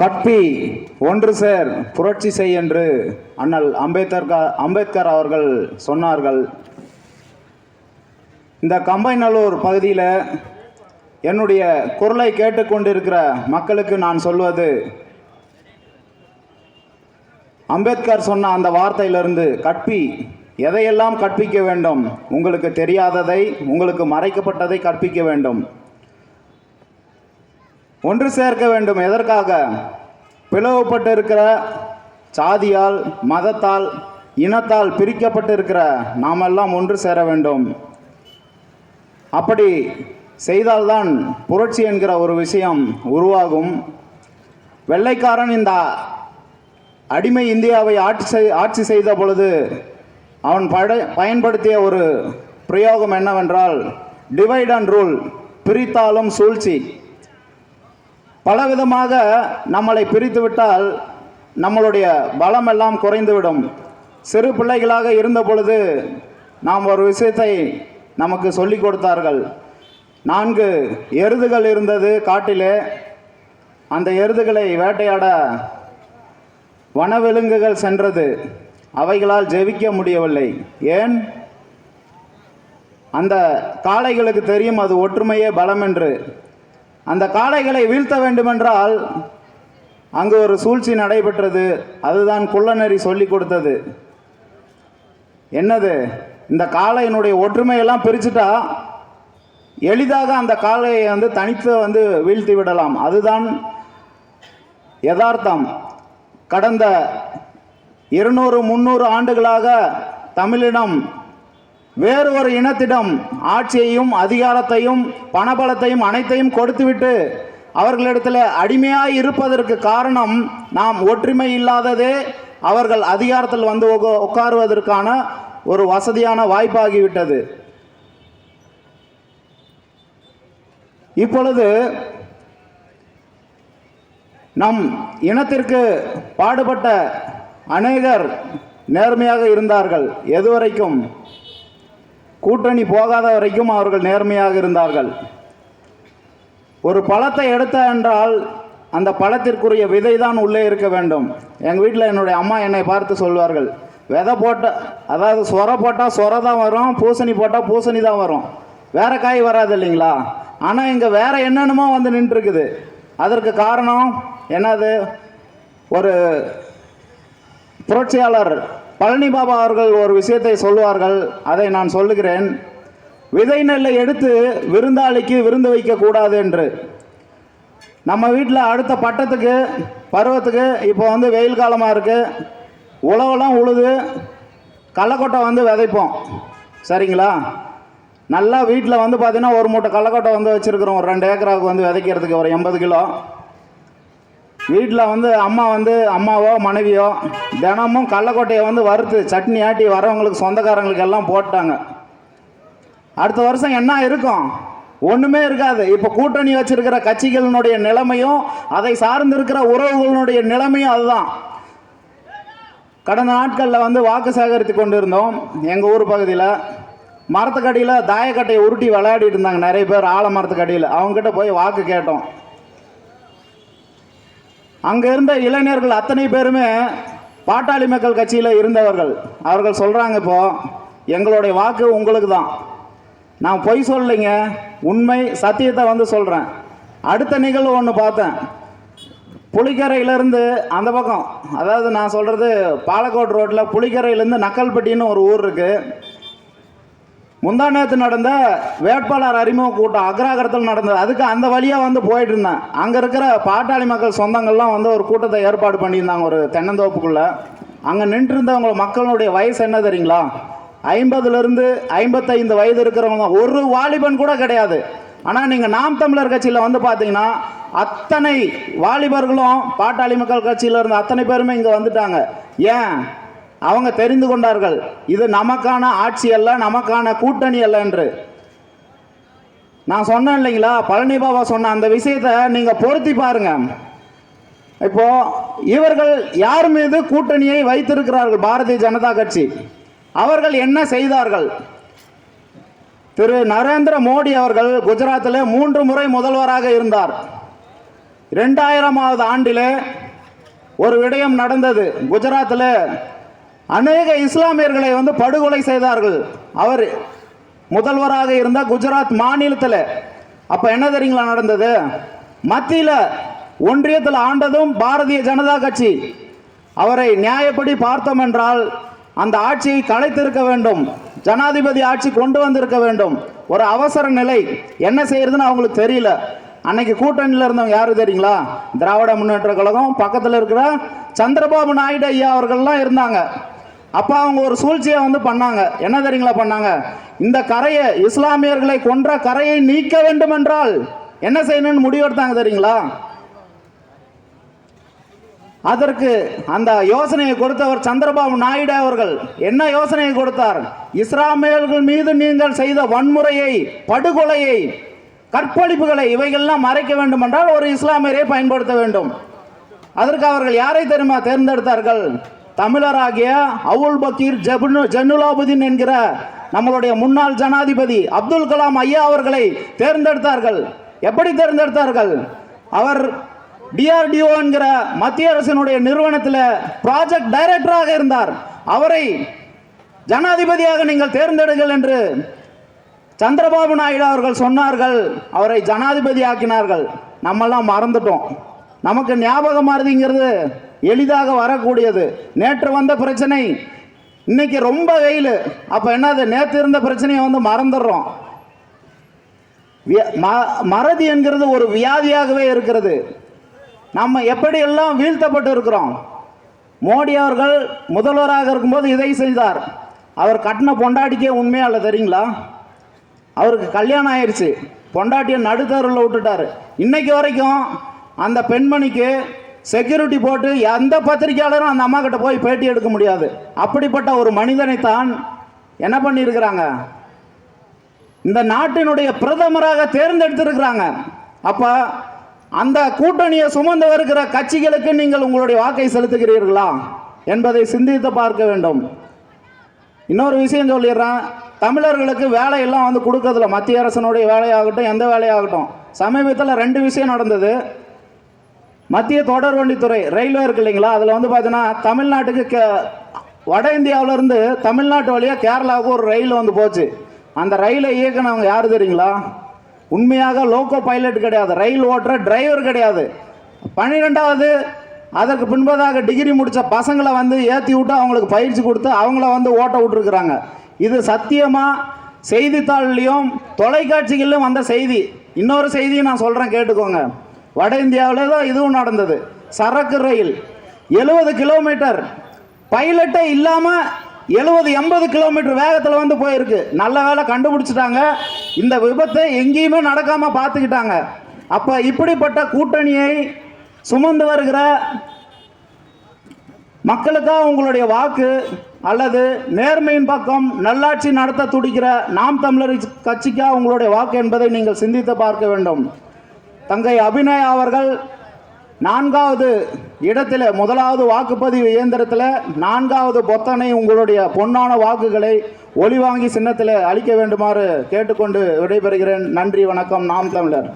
கட்பி ஒன்று சேர் புரட்சி செய் என்று அண்ணல் அம்பேத்கர் அம்பேத்கர் அவர்கள் சொன்னார்கள். இந்த கம்பைநல்லூர் பகுதியில் என்னுடைய குரலை கேட்டுக்கொண்டிருக்கிற மக்களுக்கு நான் சொல்வது அம்பேத்கர் சொன்ன அந்த வார்த்தையிலிருந்து கற்பி எதையெல்லாம் கற்பிக்க வேண்டும்? உங்களுக்கு தெரியாததை உங்களுக்கு மறைக்கப்பட்டதை கற்பிக்க வேண்டும். ஒன்று சேர்க்க வேண்டும். எதற்காக? பிளவுபட்டு இருக்கிற சாதியால் மதத்தால் இனத்தால் பிரிக்கப்பட்டு இருக்கிற நாமெல்லாம் ஒன்று சேர வேண்டும். அப்படி செய்தால்தான் புரட்சி என்கிற ஒரு விஷயம் உருவாகும். வெள்ளைக்காரன் இந்த அடிமை இந்தியாவை ஆட்சி செய் ஆட்சி செய்த பொழுது அவன் பட பயன்படுத்திய ஒரு பிரயோகம் என்னவென்றால் டிவைட் அண்ட் ரூல் பிரித்தாலும் சூழ்ச்சி. பலவிதமாக நம்மளை பிரித்துவிட்டால் நம்மளுடைய பலம் எல்லாம் குறைந்துவிடும். சிறு பிள்ளைகளாக இருந்த பொழுது நாம் ஒரு விஷயத்தை நமக்கு சொல்லிக் கொடுத்தார்கள். நான்கு எருதுகள் இருந்தது காட்டிலே. அந்த எருதுகளை வேட்டையாட வனவிலங்குகள் சென்றது. அவைகளால் ஜெபிக்க முடியவில்லை. ஏன்? அந்த காளைகளுக்கு தெரியும் அது ஒற்றுமையே பலம் என்று அந்த காளைகளை வீழ்த்த வேண்டுமென்றால் அங்கு ஒரு சூழ்ச்சி நடைபெற்றது. அதுதான் குள்ளநெறி சொல்லி கொடுத்தது. என்னது? இந்த காளையினுடைய ஒற்றுமையெல்லாம் பிரிச்சுட்டா எளிதாக அந்த காளையை வந்து தனித்து வந்து வீழ்த்தி விடலாம். அதுதான் யதார்த்தம். கடந்த இருநூறு முந்நூறு ஆண்டுகளாக தமிழினம் வேறு ஒரு இனத்திடம் ஆட்சியையும் அதிகாரத்தையும் பணபலத்தையும் அனைத்தையும் கொடுத்துவிட்டு அவர்களிடத்தில் அடிமையாக இருப்பதற்கு காரணம் நாம் ஒற்றுமை இல்லாததே. அவர்கள் அதிகாரத்தில் வந்து உட்காருவதற்கான ஒரு வசதியான வாய்ப்பாகிவிட்டது. இப்பொழுது நம் இனத்திற்கு பாடுபட்ட அநேகர் நேர்மையாக இருந்தார்கள். எதுவரைக்கும் கூட்டணி போகாத வரைக்கும் அவர்கள் நேர்மையாக இருந்தார்கள். ஒரு பழத்தை எடுத்த என்றால் அந்த பழத்திற்குரிய விதை தான் உள்ளே இருக்க வேண்டும். எங்கள் வீட்டில் என்னுடைய அம்மா என்னை பார்த்து சொல்வார்கள் விதை போட்ட அதாவது சொர போட்டால் சொர தான் வரும் பூசணி போட்டால் பூசணி தான் வரும். வேற காய் வராது இல்லைங்களா? ஆனால் இங்கே வேற என்னென்னமோ வந்து நின்றுருக்குது. அதற்கு காரணம் என்னது? ஒரு புரட்சியாளர் பழனி பாபா அவர்கள் ஒரு விஷயத்தை சொல்லுவார்கள் அதை நான் சொல்லுகிறேன். விதை நெல்லை எடுத்து விருந்தாளிக்கு விருந்து வைக்கக்கூடாது என்று. நம்ம வீட்டில் அடுத்த பட்டத்துக்கு பருவத்துக்கு இப்போ வந்து வெயில் காலமாக இருக்குது உழவெல்லாம் உழுது கடலக்கொட்டை வந்து விதைப்போம். சரிங்களா? நல்லா வீட்டில் வந்து பார்த்திங்கன்னா ஒரு மூட்டை கடலக்கொட்டை வந்து வச்சுருக்குறோம். ஒரு ரெண்டு ஏக்கராவுக்கு வந்து விதைக்கிறதுக்கு ஒரு எண்பது கிலோ. வீட்டில் வந்து அம்மா வந்து அம்மாவோ மனைவியோ தினமும் கடலக்கொட்டையை வந்து வறுத்து சட்னி ஆட்டி வரவங்களுக்கு சொந்தக்காரங்களுக்கு எல்லாம் போட்டாங்க. அடுத்த வருஷம் என்ன இருக்கும்? ஒன்றுமே இருக்காது. இப்போ கூட்டணி வச்சிருக்கிற கட்சிகளினுடைய நிலைமையும் அதை சார்ந்து இருக்கிற உறவுகளினுடைய நிலைமையும் அதுதான். கடந்த நாட்களில் வந்து வாக்கு சேகரித்து கொண்டு இருந்தோம் எங்கள் ஊர் பகுதியில் மரத்துக்கடியில் தாயக்கட்டையை உருட்டி விளையாடிட்டு இருந்தாங்க நிறைய பேர் ஆலமரத்துக்கடியில். அவங்ககிட்ட போய் வாக்கு கேட்டோம். அங்கே இருந்த இளைஞர்கள் அத்தனை பேருமே பாட்டாளி மக்கள் கட்சியில் இருந்தவர்கள். அவர்கள் சொல்கிறாங்க இப்போ எங்களுடைய வாக்கு உங்களுக்கு தான் நான் பொய் சொல்லலைங்க. உண்மை சத்தியத்தை வந்து சொல்கிறேன் அடுத்த நிகழ்வு ஒன்று பார்த்தேன். புளிக்கரையிலேருந்து அந்த பக்கம் அதாவது நான் சொல்கிறது பாலக்கோடு ரோட்டில் புளிக்கரையிலேருந்து நக்கல்பட்டின்னு ஒரு ஊர் இருக்குது முந்தா நேற்று நடந்த வேட்பாளர் அறிமுக கூட்டம் அக்ராகரத்தில் நடந்தது. அதுக்கு அந்த வழியாக வந்து போயிட்டு இருந்தேன் அங்கே இருக்கிற பாட்டாளி மக்கள் சொந்தங்கள்லாம் வந்து ஒரு கூட்டத்தை ஏற்பாடு பண்ணியிருந்தாங்க ஒரு தென்னந்தோப்புக்குள்ளே. அங்கே நின்றுருந்தவங்க மக்களுடைய வயசு என்ன தெரியுங்களா? ஐம்பதுலேருந்து ஐம்பத்தைந்து வயது இருக்கிறவங்க. தான். ஒரு வாலிபன் கூட கிடையாது. ஆனால் நீங்கள் நாம் தமிழர் கட்சியில் வந்து பார்த்தீங்கன்னா அத்தனை வாலிபர்களும் பாட்டாளி மக்கள் கட்சியில் இருந்த அத்தனை பேருமே இங்கே வந்துட்டாங்க. ஏன்? அவங்க தெரிந்து கொண்டார்கள். இது நமக்கான ஆட்சி அல்ல நமக்கான கூட்டணி அல்ல என்று. நான் சொன்னேன் இல்லைங்களா பழனி பாபா சொன்ன அந்த விஷயத்தை நீங்கள் பொருத்தி பாருங்க. இப்போ இவர்கள் யார் மீது கூட்டணியை வைத்திருக்கிறார்கள் பாரதிய ஜனதா கட்சி? அவர்கள் என்ன செய்தார்கள்? திரு நரேந்திர மோடி அவர்கள் குஜராத்தில் மூன்று முறை முதல்வராக இருந்தார். ரெண்டாயிரமாவது ஆண்டிலே ஒரு விடயம் நடந்தது. குஜராத்தில் அநேக இஸ்லாமியர்களை வந்து படுகொலை செய்தார்கள். அவர் முதல்வராக இருந்த குஜராத் மாநிலத்தில். அப்போ என்ன தெரியுங்களா நடந்தது? மத்தியில் ஒன்றியத்தில் ஆண்டதும் பாரதிய ஜனதா கட்சி. அவரை நியாயப்படி பார்த்தோம் என்றால் அந்த ஆட்சியை கலைத்திருக்க வேண்டும். ஜனாதிபதி ஆட்சி கொண்டு வந்திருக்க வேண்டும். ஒரு அவசர நிலை. என்ன செய்யறதுன்னு அவங்களுக்கு தெரியல. அன்னைக்கு கூட்டணியில் இருந்தவங்க யாரு தெரியுங்களா? திராவிட முன்னேற்ற கழகம் பக்கத்தில் இருக்கிற சந்திரபாபு நாயுடு ஐயா அவர்கள்லாம் இருந்தாங்க. அப்போ அவங்க ஒரு சூழ்ச்சியை வந்து பண்ணாங்க. என்ன தெரியுங்களா பண்ணாங்க? இந்த கரையை இஸ்லாமியர்களை கொன்ற கரையை நீக்க வேண்டும் என்றால் என்ன செய்யணும்னு முடிவெடுத்தாங்க தெரியுங்களா? அதற்கு அந்த யோசனையை கொடுத்தவர் சந்திரபாபு நாயுடு அவர்கள். என்ன யோசனையை கொடுத்தார்? இஸ்லாமியர்கள் மீது நீங்கள் செய்த வன்முறையை படுகொலையை கற்பழிப்புகளை இவைகள்லாம் மறைக்க வேண்டும் என்றால் ஒரு இஸ்லாமியரை பயன்படுத்த வேண்டும். அதற்கு அவர்கள் யாரை தெரியுமா தேர்ந்தெடுத்தார்கள்? தமிழராகிய அவுல் பக்கீர் ஜபுனு ஜெனுலாபுதீன் என்கிற நம்மளுடைய முன்னாள் ஜனாதிபதி அப்துல் கலாம் ஐயா அவர்களை தேர்ந்தெடுத்தார்கள். எப்படி தேர்ந்தெடுத்தார்கள்? அவர் டிஆர்டிஓ என்கிற மத்திய அரசினுடைய நிறுவனத்தில் ப்ராஜெக்ட் டைரக்டராக இருந்தார். அவரை ஜனாதிபதியாக நீங்கள் தேர்ந்தெடுங்கள் என்று சந்திரபாபு நாயுடு அவர்கள் சொன்னார்கள். அவரை ஜனாதிபதி ஆக்கினார்கள். நம்மெல்லாம் மறந்துட்டோம். நமக்கு ஞாபகம் மாறுதிங்கிறது எளிதாக வரக்கூடியது. நேற்று வந்த பிரச்சனை இன்னைக்கு ரொம்ப வெயில். அப்போ என்னது? நேற்று இருந்த பிரச்சனையை வந்து மறந்துடுறோம். விய- ம- மறதி என்கிறது ஒரு வியாதியாகவே இருக்கிறது. நம்ம எப்படியெல்லாம் வீழ்த்தப்பட்டு இருக்கிறோம்? மோடி அவர்கள் முதல்வராக இருக்கும்போது இதை செய்தார். அவர் கட்டின பொண்டாட்டிக்கே உண்மையாக இல்லை தெரியுங்களா? அவருக்கு கல்யாணம் ஆயிடுச்சு பொண்டாட்டியை நடுத்தருவில் விட்டுட்டாரு. இன்னைக்கு வரைக்கும் அந்த பெண்மணிக்கு செக்யூரிட்டி போட்டு எந்த பத்திரிக்கையாளரும் அந்த அம்மா கிட்ட போய் பேட்டி எடுக்க முடியாது. அப்படிப்பட்ட ஒரு மனிதனை தான் என்ன பண்ணியிருக்கிறாங்க? இந்த நாட்டினுடைய பிரதமராக தேர்ந்தெடுத்திருக்கிறாங்க. அப்போ அந்த கூட்டணியை சுமந்து வருகிற கட்சிகளுக்கு நீங்கள் உங்களுடைய வாக்கை செலுத்துகிறீர்களா என்பதை சிந்தித்து பார்க்க வேண்டும். இன்னொரு விஷயம் சொல்லிடுறேன். தமிழர்களுக்கு வேலையெல்லாம் வந்து கொடுக்கறதில்ல. மத்திய அரசனுடைய வேலையாகட்டும் எந்த வேலையாகட்டும். சமீபத்தில் ரெண்டு விஷயம் நடந்தது. மத்திய தொடர்வண்டித்துறை ரயில்வே இருக்கு இல்லைங்களா? அதில் வந்து பார்த்தீங்கன்னா தமிழ்நாட்டுக்கு கே வட இந்தியாவிலேருந்து தமிழ்நாட்டு வழியாக கேரளாவுக்கு ஒரு ரயில் வந்து போச்சு. அந்த ரயிலை இயக்குனவங்க யார் தெரியுங்களா? உண்மையாக லோக்கோ பைலட் கிடையாது. ரயில் ஓட்டுற டிரைவர் கிடையாது. பன்னிரெண்டாவது அதற்கு பின்பதாக டிகிரி முடித்த பசங்களை வந்து ஏற்றி விட்டு அவங்களுக்கு பயிற்சி கொடுத்து அவங்கள வந்து ஓட்ட விட்டுருக்குறாங்க. இது சத்தியமாக செய்தித்தாள்லேயும் தொலைக்காட்சிகளிலும் வந்த செய்தி. இன்னொரு செய்தியை நான் சொல்கிறேன் கேட்டுக்கோங்க. வட இந்தியாவில் தான் இதுவும் நடந்தது. சரக்கு ரயில் எழுபது கிலோமீட்டர். பைலட்டே இல்லாமல் எழுபது எண்பது கிலோமீட்டர் வேகத்தில் வந்து போயிருக்கு. நல்ல வேலை கண்டுபிடிச்சிட்டாங்க. இந்த விபத்தை எங்கேயுமே நடக்காமல் பார்த்துக்கிட்டாங்க. அப்போ இப்படிப்பட்ட கூட்டணியை சுமந்து வருகிற மக்களுக்காக உங்களுடைய வாக்கு அல்லது நேர்மையின் பக்கம் நல்லாட்சி நடத்த துடிக்கிற நாம் தமிழர் கட்சிக்காக உங்களுடைய வாக்கு என்பதை நீங்கள் சிந்தித்து பார்க்க வேண்டும். தங்கை அபிநயா அவர்கள் நான்காவது இடத்தில் முதலாவது வாக்குப்பதிவு இயந்திரத்தில் நான்காவது பொத்தனை உங்களுடைய பொன்னான வாக்குகளை ஒளிவாங்கி சின்னத்தில் அளிக்க வேண்டுமாறு கேட்டுக்கொண்டு விடைபெறுகிறேன். நன்றி வணக்கம். நாம் தமிழர்.